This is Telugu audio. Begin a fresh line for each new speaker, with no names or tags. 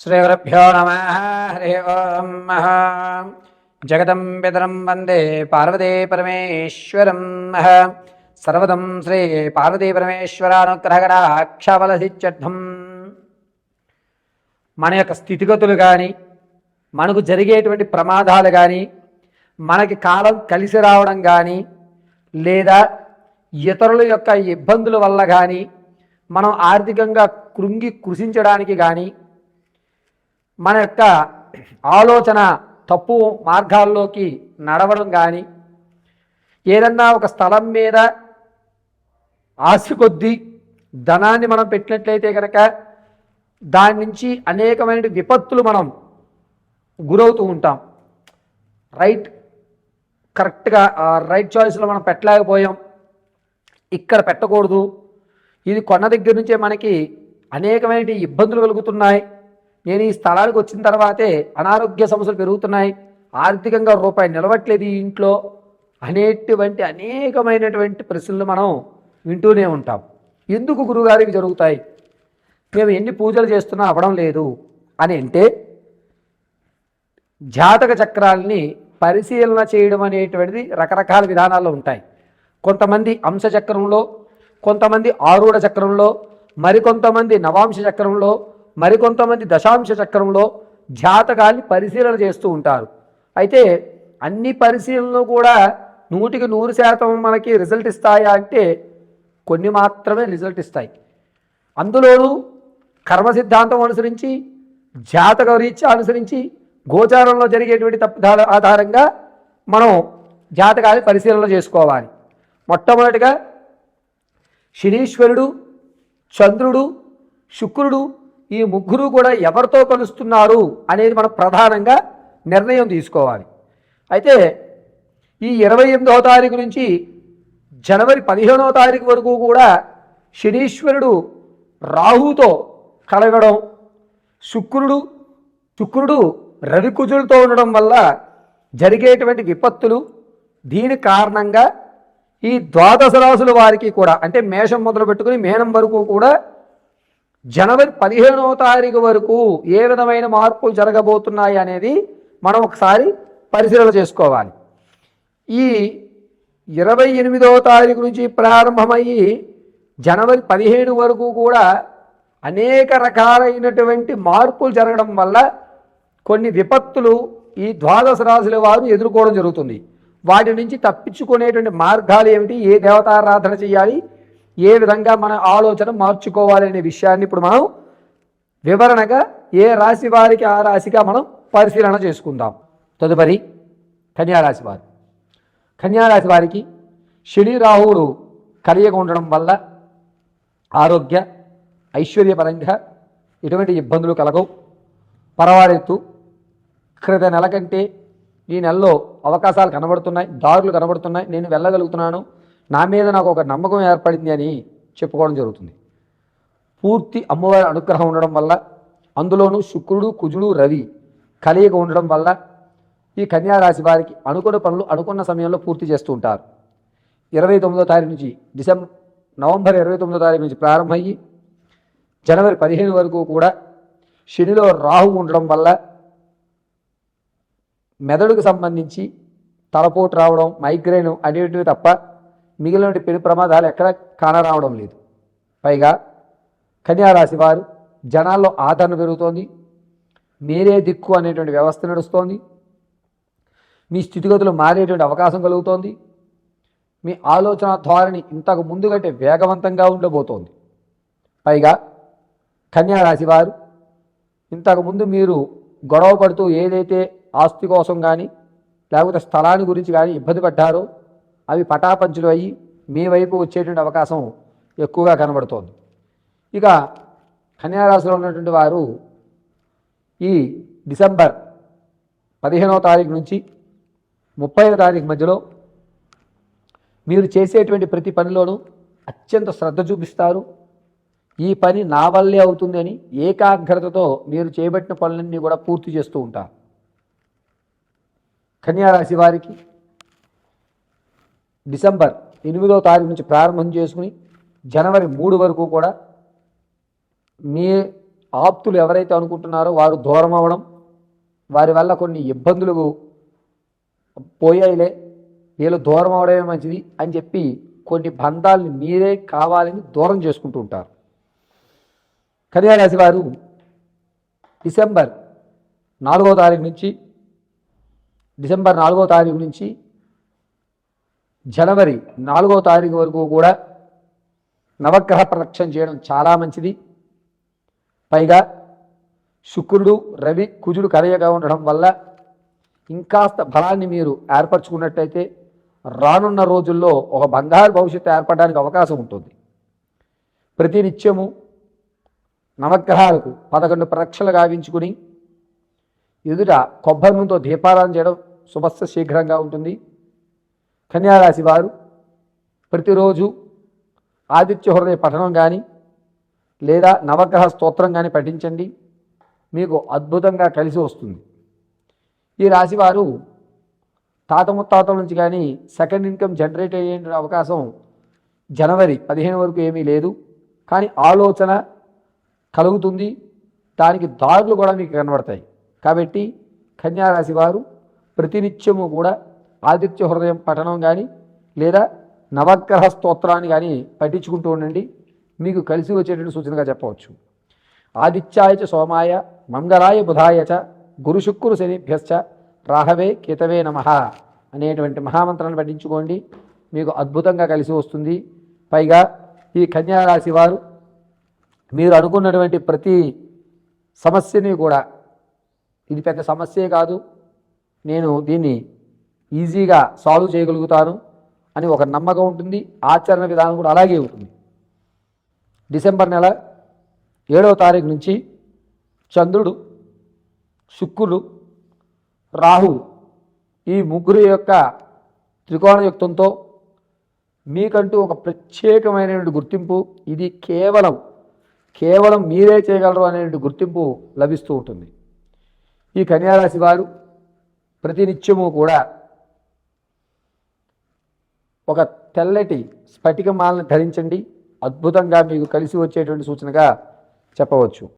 శ్రీగురుభ్యో నమ హరి ఓం జగదం పితరం వందే పార్వతీ పరమేశ్వరం సర్వదం శ్రీ పార్వతీ పరమేశ్వరానుగ్రహగడాక్షబలసిత్యర్థం మన యొక్క స్థితిగతులు కానీ మనకు జరిగేటువంటి ప్రమాదాలు కానీ మనకి కాలం కలిసి రావడం కానీ లేదా ఇతరుల యొక్క ఇబ్బందుల వల్ల కానీ మనం ఆర్థికంగా కృంగి కృషించడానికి కానీ మన యొక్క ఆలోచన తప్పు మార్గాల్లోకి నడవడం కానీ ఏదన్నా ఒక స్థలం మీద ఆశ కొద్దీ ధనాన్ని మనం పెట్టినట్లయితే కనుక దాని నుంచి అనేకమైన విపత్తులు మనం గురవుతూ ఉంటాం. రైట్ కరెక్ట్గా రైట్ చాయిస్లో మనం పెట్టలేకపోయాం. ఇక్కడ పెట్టకూడదు. ఇది కొన్న దగ్గర నుంచే మనకి అనేకమైన ఇబ్బందులు కలుగుతున్నాయి. నేను ఈ స్థలానికి వచ్చిన తర్వాతే అనారోగ్య సమస్యలు పెరుగుతున్నాయి. ఆర్థికంగా రూపాయి నిలవట్లేదు ఈ ఇంట్లో. అనేటువంటి అనేకమైనటువంటి ప్రశ్నలు మనం వింటూనే ఉంటాం. ఎందుకు గురుగారికి జరుగుతాయి? మేము ఎన్ని పూజలు చేస్తున్నా అవ్వడం లేదు అని అంటే జాతక చక్రాల్ని పరిశీలన చేయడం అనేటువంటిది రకరకాల విధానాల్లో ఉంటాయి. కొంతమంది అంశ చక్రంలో కొంతమంది ఆరూఢ చక్రంలో మరికొంతమంది నవాంశ చక్రంలో మరికొంతమంది దశాంశ చక్రంలో జాతకాన్ని పరిశీలన చేస్తూ ఉంటారు. అయితే అన్ని పరిశీలనలు కూడా నూటికి నూరు శాతం మనకి రిజల్ట్ ఇస్తాయా అంటే కొన్ని మాత్రమే రిజల్ట్ ఇస్తాయి. అందులోనూ కర్మ సిద్ధాంతం అనుసరించి జాతక రీత్యా అనుసరించి గోచారంలో జరిగేటువంటి తప్పిదాల ఆధారంగా మనం జాతకాన్ని పరిశీలన చేసుకోవాలి. మొట్టమొదటిగా శనీశ్వరుడు చంద్రుడు శుక్రుడు ఈ ముగ్గురు కూడా ఎవరితో కలుస్తున్నారు అనేది మనం ప్రధానంగా నిర్ణయం తీసుకోవాలి. అయితే ఈ ఇరవై ఎనిమిదవ తారీఖు నుంచి జనవరి పదిహేనవ తారీఖు వరకు కూడా శనీశ్వరుడు రాహుతో కలగడం శుక్రుడు శుక్రుడు రవికుజులతో ఉండడం వల్ల జరిగేటువంటి విపత్తులు దీని కారణంగా ఈ ద్వాదశ రాసుల వారికి కూడా అంటే మేషం మొదలు పెట్టుకుని మేనం వరకు కూడా జనవరి పదిహేనవ తారీఖు వరకు ఏ విధమైన మార్పులు జరగబోతున్నాయి అనేది మనం ఒకసారి పరిశీలన చేసుకోవాలి. ఈ ఇరవై ఎనిమిదవ తారీఖు నుంచి ప్రారంభమయ్యి జనవరి పదిహేడు వరకు కూడా అనేక రకాలైనటువంటి మార్పులు జరగడం వల్ల కొన్ని విపత్తులు ఈ ద్వాదశ రాశుల వారు ఎదుర్కోవడం జరుగుతుంది. వాటి నుంచి తప్పించుకునేటువంటి మార్గాలు ఏమిటి? ఏ దేవతారాధన చేయాలి? ఏ విధంగా మన ఆలోచన మార్చుకోవాలనే విషయాన్ని ఇప్పుడు మనం వివరణగా ఏ రాశి వారికి ఆ రాశిగా మనం పరిశీలన చేసుకుందాం. తదుపరి కన్యారాశి వారు. కన్యారాశి వారికి శని రాహువులు కలియగా ఉండడం వల్ల ఆరోగ్య ఐశ్వర్యపరంగా ఎటువంటి ఇబ్బందులు కలగవు. పర్వాలేదు. క్రిత నెల కంటే ఈ నెలలో అవకాశాలు కనబడుతున్నాయి దారులు కనబడుతున్నాయి. నేను వెళ్ళగలుగుతున్నాను. నా మీద నాకు ఒక నమ్మకం ఏర్పడింది అని చెప్పుకోవడం జరుగుతుంది. పూర్తి అమ్మవారి అనుగ్రహం ఉండడం వల్ల అందులోనూ శుక్రుడు కుజుడు రవి కలియక ఉండడం వల్ల ఈ కన్యారాశి వారికి అనుకున్న పనులు అనుకున్న సమయంలో పూర్తి చేస్తూ ఉంటారు. ఇరవై తొమ్మిదో తారీఖు నుంచి డిసెంబర్ నవంబర్ ఇరవై తొమ్మిదో తారీఖు నుంచి ప్రారంభమయ్యి జనవరి పదిహేను వరకు కూడా శనిలో రాహు ఉండడం వల్ల మెదడుకు సంబంధించి తలపోటు రావడం మైగ్రేన్ అనేటివి తప్ప మిగిలిన పెను ప్రమాదాలు ఎక్కడ కానరావడం లేదు. పైగా కన్యారాశి వారు జనాల్లో ఆదరణ పెరుగుతోంది. మీరే దిక్కు అనేటువంటి వ్యవస్థ నడుస్తోంది. మీ స్థితిగతులు మారేటువంటి అవకాశం కలుగుతోంది. మీ ఆలోచన ధోరణి ఇంతకు ముందు కంటే వేగవంతంగా ఉండబోతోంది. పైగా కన్యారాశి వారు ఇంతకుముందు మీరు గొడవ పడుతూ ఏదైతే ఆస్తి కోసం కానీ లేకపోతే స్థలాన్ని గురించి కానీ ఇబ్బంది పడ్డారో అవి పటాపంచులు అయ్యి మీ వైపు వచ్చేటువంటి అవకాశం ఎక్కువగా కనబడుతోంది. ఇక కన్యారాశిలో ఉన్నటువంటి వారు ఈ డిసెంబర్ పదిహేనవ తారీఖు నుంచి ముప్పైవ తారీఖు మధ్యలో మీరు చేసేటువంటి ప్రతి పనిలోనూ అత్యంత శ్రద్ధ చూపిస్తారు. ఈ పని నా వల్లే అవుతుంది అని ఏకాగ్రతతో మీరు చేపట్టిన పనులన్నీ కూడా పూర్తి చేస్తూ ఉంటారు. కన్యారాశి వారికి డిసెంబర్ ఎనిమిదో తారీఖు నుంచి ప్రారంభం చేసుకుని జనవరి మూడు వరకు కూడా మీ ఆప్తులు ఎవరైతే అనుకుంటున్నారో వారు దూరం అవ్వడం వారి వల్ల కొన్ని ఇబ్బందులు పోయాయిలే. వీళ్ళు దూరం అవడమే మంచిది అని చెప్పి కొన్ని బంధాలని మీరే కావాలని దూరం చేసుకుంటూ ఉంటారు. కన్యారాశి వారు డిసెంబర్ నాలుగో తారీఖు నుంచి డిసెంబర్ నాలుగో తారీఖు నుంచి జనవరి నాలుగో తారీఖు వరకు కూడా నవగ్రహ ప్రదక్షిణ చేయడం చాలా మంచిది. పైగా శుక్రుడు రవి కుజుడు కలయిగా ఉండడం వల్ల ఇంకాస్త బలాన్ని మీరు ఏర్పరచుకున్నట్టయితే రానున్న రోజుల్లో ఒక బంగారు భవిష్యత్తు ఏర్పడడానికి అవకాశం ఉంటుంది. ప్రతి నిత్యము నవగ్రహాలకు పదకొండు ప్రదక్షిణలు గావించుకుని ఎదుట కొబ్బరి నూనెతో దీపారాధన చేయడం శుభస్య శీఘ్రంగా ఉంటుంది. కన్యారాశి వారు ప్రతిరోజు ఆదిత్య హృదయ పఠనం కానీ లేదా నవగ్రహ స్తోత్రం కానీ పఠించండి. మీకు అద్భుతంగా కలిసి వస్తుంది. ఈ రాశి వారు తాత ముత్తాతల నుంచి కానీ సెకండ్ ఇన్కమ్ జనరేట్ అయ్యే అవకాశం జనవరి పదిహేను వరకు ఏమీ లేదు. కానీ ఆలోచన కలుగుతుంది. దానికి దారులు కూడా మీకు కనబడతాయి. కాబట్టి కన్యారాశి వారు ప్రతినిత్యము కూడా ఆదిత్య హృదయం పఠనం కానీ లేదా నవగ్రహ స్తోత్రాన్ని కానీ పఠించుకుంటూ ఉండండి. మీకు కలిసి వచ్చేటువంటి సూచనగా చెప్పవచ్చు. ఆదిత్యాయ చ సోమాయ మంగళాయ బుధాయ చ గురు శుక్రు శనిభ్యశ్చ రాహవే కేతవే నమ అనేటువంటి మహామంత్రాన్ని పఠించుకోండి. మీకు అద్భుతంగా కలిసి వస్తుంది. పైగా ఈ కన్యారాశి వారు మీరు అనుకున్నటువంటి ప్రతి సమస్యని కూడా ఇది పెద్ద సమస్యే కాదు. నేను దీన్ని ఈజీగా సాల్వ్ చేయగలుగుతాను అని ఒక నమ్మకం ఉంటుంది ఆచరణ విధానం కూడా అలాగే ఉంటుంది. డిసెంబర్ నెల ఏడవ తారీఖు నుంచి చంద్రుడు శుక్రుడు రాహు ఈ ముగ్గురు యొక్క త్రికోణయుక్తంతో మీకంటూ ఒక ప్రత్యేకమైనటువంటి గుర్తింపు. ఇది కేవలం కేవలం మీరే చేయగలరు అనేటువంటి గుర్తింపు లభిస్తూ ఉంటుంది. ఈ కన్యారాశి వారు ప్రతినిత్యము కూడా ఒక తెల్లటి స్ఫటికమాలను ధరించండి. అద్భుతంగా మీకు కలిసి వచ్చేటువంటి సూచనగా చెప్పవచ్చు.